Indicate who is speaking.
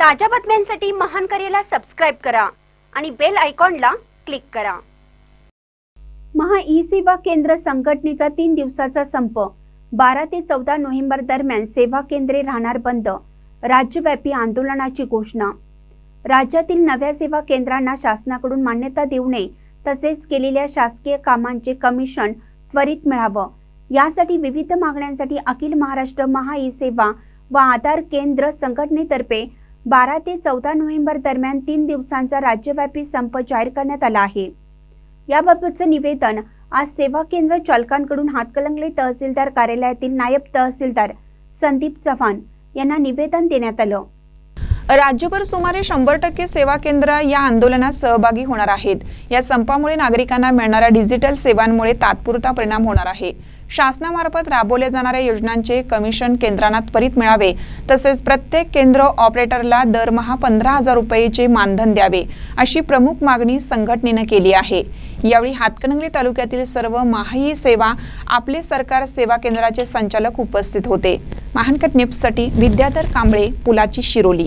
Speaker 1: ताज्या बातम्यांसाठी महान करेला सबस्क्राईब करा आणि बेल आयकॉनला क्लिक करा. महा ई सेवा केंद्र संघटनेचा तीन दिवसाचा संप. बारा ते चौदा नोव्हेंबर दरम्यान सेवा केंद्रे राहणार बंद. राज्यव्यापी आंदोलनाची घोषणा. राज्यातील नव्या सेवा केंद्रांना शासनाकडून मान्यता देऊ नये तसेच केलेल्या शासकीय कामांचे कमिशन त्वरित मिळावं. यासाठी विविध मागण्यांसाठी अखिल महाराष्ट्र महा ई सेवा व आधार केंद्र संघटनेतर्फे बारा ते चौदा नोव्हेंबर दरम्यान तीन दिवसांचा राज्यव्यापी संप जाहीर करण्यात आला आहे. याबाबतचं निवेदन आज सेवा केंद्र चालकांकडून हातकलंगले तहसीलदार कार्यालयातील नायब तहसीलदार संदीप चव्हाण यांना निवेदन देण्यात आलं.
Speaker 2: राज्यभर सुमारे शंभर टक्के सेवा केंद्र या आंदोलनात सहभागी होणार आहेत. या संपामुळे नागरिकांना मिळणाऱ्या डिजिटल सेवांमुळे तात्पुरता परिणाम होणार आहे. शासनामार्फत राबवल्या जाणाऱ्या योजनांचे कमिशन केंद्रांना त्वरित मिळावे. तसेच प्रत्येक केंद्र ऑपरेटरला दरमहा पंधरा हजार रुपयेचे मानधन द्यावे अशी प्रमुख मागणी संघटनेनं केली आहे. यावेळी हातकणंगले तालुक्यातील सर्व माही सेवा आपले सरकार सेवा केंद्राचे संचालक उपस्थित होते. महानकट निप्ससाठी विद्याधर कांबळे पुलाची शिरोली.